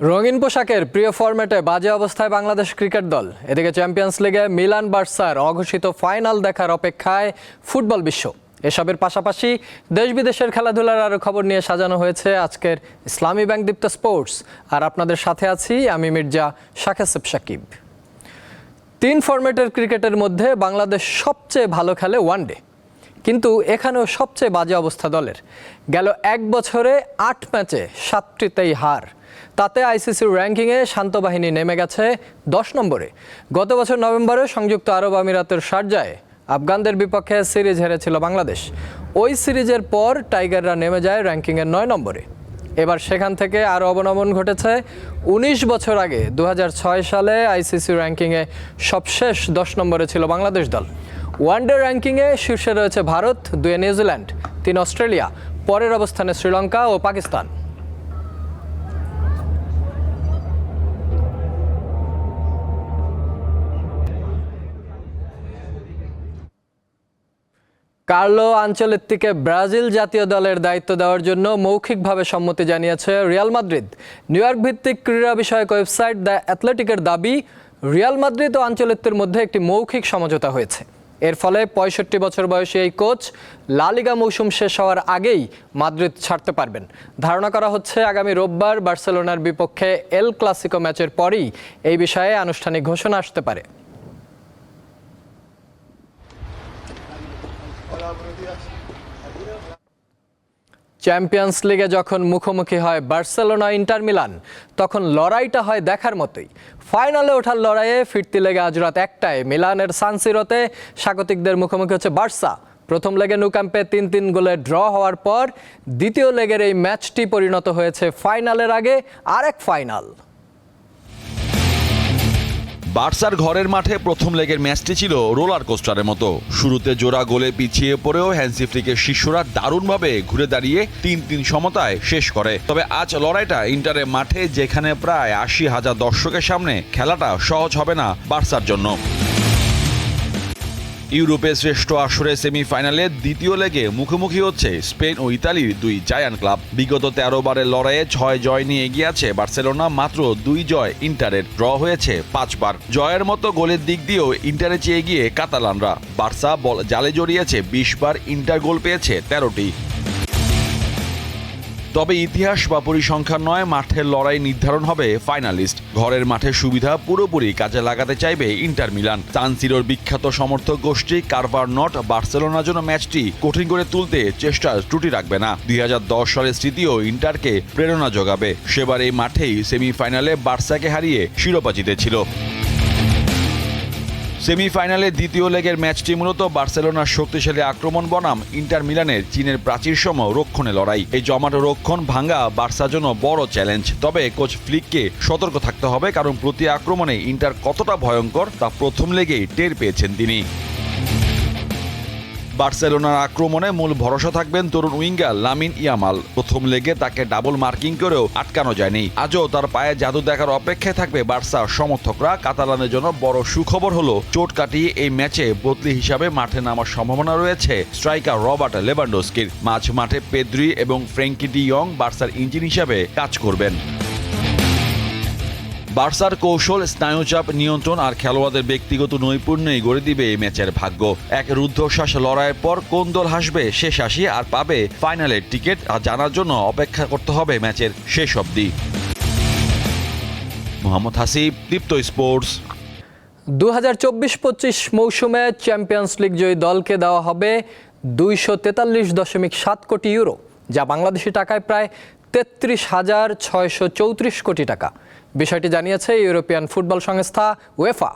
রঙিন পোশাকের প্রিয় ফরম্যাটে বাজে অবস্থায় বাংলাদেশ ক্রিকেট দল। এদিকে চ্যাম্পিয়ন্স লিগে মিলান বার্সার অঘোষিত ফাইনাল দেখার অপেক্ষায় ফুটবল বিশ্ব। এসবের পাশাপাশি দেশ বিদেশের খেলাধুলার আরও খবর নিয়ে সাজানো হয়েছে আজকের ইসলামী ব্যাংক দীপ্ত স্পোর্টস। আর আপনাদের সাথে আছি আমি মির্জা শাকেসেব সাকিব। তিন ফরম্যাটের ক্রিকেটের মধ্যে বাংলাদেশ সবচেয়ে ভালো খেলে ওয়ানডে কিন্তু এখানেও সবচেয়ে বাজে অবস্থা দলের। গেল এক বছরে আট ম্যাচে সাতটিতেই হার। তাতে আইসিসির র্যাঙ্কিংয়ে শান্ত বাহিনী নেমে গেছে দশ নম্বরে। গত বছর নভেম্বরে সংযুক্ত আরব আমিরাতের শারজায় আফগানদের বিপক্ষে সিরিজ হেরেছিল বাংলাদেশ। ওই সিরিজের পর টাইগাররা নেমে যায় র্যাঙ্কিংয়ের নয় নম্বরে। এবার সেখান থেকে আরও অবনমন ঘটেছে। উনিশ বছর আগে দু হাজার ছয় সালে আইসিসি র্যাঙ্কিংয়ে সবশেষ দশ নম্বরে ছিল বাংলাদেশ দল। ওয়ানডে র্যাঙ্কিংয়ে শীর্ষে রয়েছে ভারত, দুয়ে নিউজিল্যান্ড, তিন অস্ট্রেলিয়া, পরের অবস্থানে শ্রীলঙ্কা ও পাকিস্তান। কার্লো আঞ্চলিককে ব্রাজিল জাতীয় দলের দায়িত্ব দেওয়ার জন্য মৌখিকভাবে সম্মতি জানিয়েছে রিয়াল মাদ্রিদ। নিউ ইয়র্ক ভিত্তিক ক্রীড়া বিষয়ক ওয়েবসাইট দ্য অ্যাথলেটিকের দাবি, রিয়াল মাদ্রিদ ও আঞ্চলিকদের মধ্যে একটি মৌখিক সমঝোতা হয়েছে। এর ফলে পঁয়ষট্টি বছর বয়সী এই কোচ লালিগা মৌসুম শেষ হওয়ার আগেই মাদ্রিদ ছাড়তে পারবেন। ধারণা করা হচ্ছে আগামী রোববার বার্সেলোনার বিপক্ষে এল ক্লাসিকো ম্যাচের পরই এই বিষয়ে আনুষ্ঠানিক ঘোষণা আসতে পারে। চ্যাম্পিয়ন্স লিগে যখন মুখোমুখি হয় বার্সেলোনা, ইন্টার মিলান, তখন লড়াইটা হয় দেখার মতোই। ফাইনালে ওঠার লড়াইয়ে ফিরতি লেগে আজ রাত একটায় মিলানের সানসিরোতে স্বাগতিকদের মুখোমুখি হচ্ছে বার্সা। প্রথম লেগে নুকাম্পে তিন তিন গোলে ড্র হওয়ার পর দ্বিতীয় লেগের এই ম্যাচটি পরিণত হয়েছে ফাইনালের আগে, আরেক ফাইনাল। বার্সার ঘরের মাঠে প্রথম লেগের ম্যাচটি ছিল রোলার কোস্টারের মতো। শুরুতে জোড়া গোলে পিছিয়ে পড়েও হ্যান্সি ফ্রিকের শিষ্যরা দারুণভাবে ঘুরে দাঁড়িয়ে তিন তিন সমতায় শেষ করে। তবে আজ লড়াইটা ইন্টারের মাঠে যেখানে প্রায় আশি হাজার দর্শকের সামনে খেলাটা সহজ হবে না বার্সার জন্য। ইউরোপের শ্রেষ্ঠ আসরে সেমিফাইনালে দ্বিতীয় লেগে মুখোমুখি হচ্ছে স্পেন ও ইতালির দুই জায়ান্ট ক্লাব। বিগত তেরো বারের লড়াইয়ে ছয় জয় নিয়ে এগিয়ে আছে বার্সেলোনা, মাত্র দুই জয় ইন্টারের ড্র হয়েছে পাঁচবার। জয়ের মতো গোলের দিক দিয়েও ইন্টারে চেয়ে গিয়ে কাতালানরা। বার্সা বল জালে জড়িয়েছে বিশ বার ইন্টার গোল পেয়েছে তেরোটি। তবে ইতিহাস বা পরিসংখ্যান নয়, মাঠের লড়াই নির্ধারণ হবে ফাইনালিস্ট। ঘরের মাঠের সুবিধা পুরোপুরি কাজে লাগাতে চাইবে ইন্টার মিলান। সানসিরোর বিখ্যাত সমর্থক গোষ্ঠী কারভার নট বার্সেলোনার জন্য ম্যাচটি কঠিন করে তুলতে চেষ্টা ত্রুটি রাখবে না। দুই হাজার দশ সালের স্মৃতিও ইন্টারকে প্রেরণা যোগাবে। সেবার এই মাঠেই সেমিফাইনালে বার্সাকে হারিয়ে শিরোপা জিতেছিল। সেমিফাইনালে দ্বিতীয় লেগের ম্যাচটি মূলত বার্সেলোনার শক্তিশালী আক্রমণ বনাম ইন্টার মিলানের চীনের প্রাচীর সম রক্ষণে লড়াই। এই জমাটো রক্ষণ ভাঙ্গা বার্সার জন্য বড় চ্যালেঞ্জ। তবে কোচ ফ্লিককে সতর্ক থাকতে হবে, কারণ প্রতি আক্রমণে ইন্টার কতটা ভয়ঙ্কর তা প্রথম লেগেই টের পেয়েছেন তিনি। বার্সেলোনার আক্রমণে মূল ভরসা থাকবেন তরুণ উইঙ্গার লামিন ইয়ামাল। প্রথম লেগে তাকে ডাবল মার্কিং করেও আটকানো যায়নি। আজও তার পায়ে জাদু দেখার অপেক্ষায় থাকবে বার্সার সমর্থকরা। কাতালানের জন্য বড় সুখবর হলো, চোট কাটিয়ে এই ম্যাচে বদলি হিসাবে মাঠে নামার সম্ভাবনা রয়েছে স্ট্রাইকার রবার্ট লেভানডোস্কির। মাঝ মাঠে পেদ্রি এবং ফ্র্যাঙ্কি ডি ইয়ং বার্সার ইঞ্জিন হিসাবে কাজ করবেন। বার্সার কৌশল, স্নায়ুচাপ, নিয়ন্ত্রণ আর খেলোয়াড়দের ব্যক্তিগত নৈপুণ্যই গড়ে দিবে এই ম্যাচের ভাগ্য। এক রুদ্ধশ্বাস লড়াইয়ের পর কোন দল হাসবে শেষ হাসি আর পাবে ফাইনালের টিকিট, আর জানার জন্য অপেক্ষা করতে হবে ম্যাচের শেষ অবধি। মোহাম্মদ হাসিব, দীপ্ত স্পোর্টস। দু হাজার চব্বিশ পঁচিশ মৌসুমে চ্যাম্পিয়ন্স লিগ জয়ী দলকে দেওয়া হবে দুইশো তেতাল্লিশ দশমিক সাত কোটি ইউরো, যা বাংলাদেশি টাকায় প্রায় তেত্রিশ হাজার ছয়শো চৌত্রিশ কোটি টাকা। বিষয়টি জানিয়েছে ইউরোপিয়ান ফুটবল সংস্থা ওয়েফা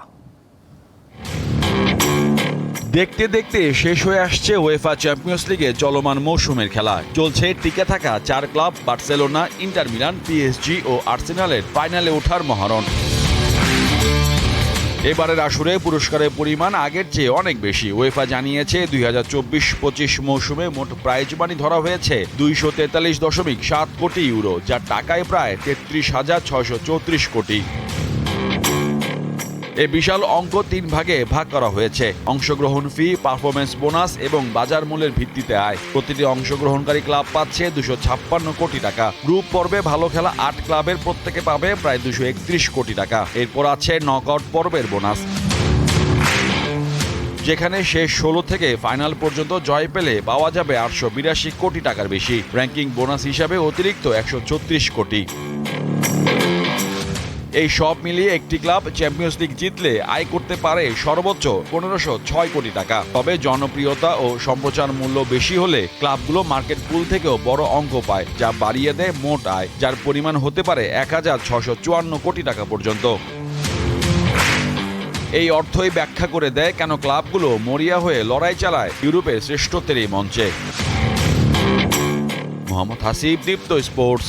দেখতে দেখতে শেষ হয়ে আসছে ওয়েফা চ্যাম্পিয়ন্স লিগে চলমান মৌসুমের খেলা। চলছে টিকে থাকা চার club, Barcelona, Inter Milan, PSG ও আর্সেনালের ফাইনালে ওঠার মহারণ। এবারের আসরে পুরস্কারের পরিমাণ আগের চেয়ে অনেক বেশি। ওয়েফা জানিয়েছে, দুই হাজার চব্বিশ পঁচিশ মৌসুমে মোট প্রাইজ মানি ধরা হয়েছে দুইশো তেতাল্লিশ দশমিক সাত কোটি ইউরো, যা টাকায় প্রায় তেত্রিশ হাজার ছশো চৌত্রিশ কোটি। এই বিশাল অঙ্ক তিন ভাগে ভাগ করা হয়েছে। অংশগ্রহণ ফি পারফরমেন্স বোনাস এবং বাজার মূল্যের ভিত্তিতে আয়। প্রতিটি অংশগ্রহণকারী ক্লাব পাচ্ছে দুশো ছাপ্পান্ন কোটি টাকা। গ্রুপ পর্বে ভালো খেলা আট ক্লাবের প্রত্যেকে পাবে প্রায় দুশো একত্রিশ কোটি টাকা। এরপর আছে নকআউট পর্বের বোনাস যেখানে শেষ ষোলো থেকে ফাইনাল পর্যন্ত জয় পেলে পাওয়া যাবে আটশো বিরাশি কোটি টাকার বেশি। র্যাঙ্কিং বোনাস হিসাবে অতিরিক্ত একশো ছত্রিশ কোটি। এই সব মিলিয়ে একটি ক্লাব চ্যাম্পিয়ন্স লিগ জিতলে আয় করতে পারে সর্বোচ্চ পনেরোশো ছয় কোটি টাকা। তবে জনপ্রিয়তা ও সম্প্রচার মূল্য বেশি হলে ক্লাবগুলো মার্কেট পুল থেকেও বড় অঙ্ক পায়, যা বাড়িয়ে দেয় মোট আয়, যার পরিমাণ হতে পারে এক হাজার ছশো চুয়ান্ন কোটি টাকা পর্যন্ত। এই অর্থই ব্যাখ্যা করে দেয় কেন ক্লাবগুলো মরিয়া হয়ে লড়াই চালায় ইউরোপের শ্রেষ্ঠত্বের এই মঞ্চে। মোহাম্মদ হাসিব, দীপ্ত স্পোর্টস।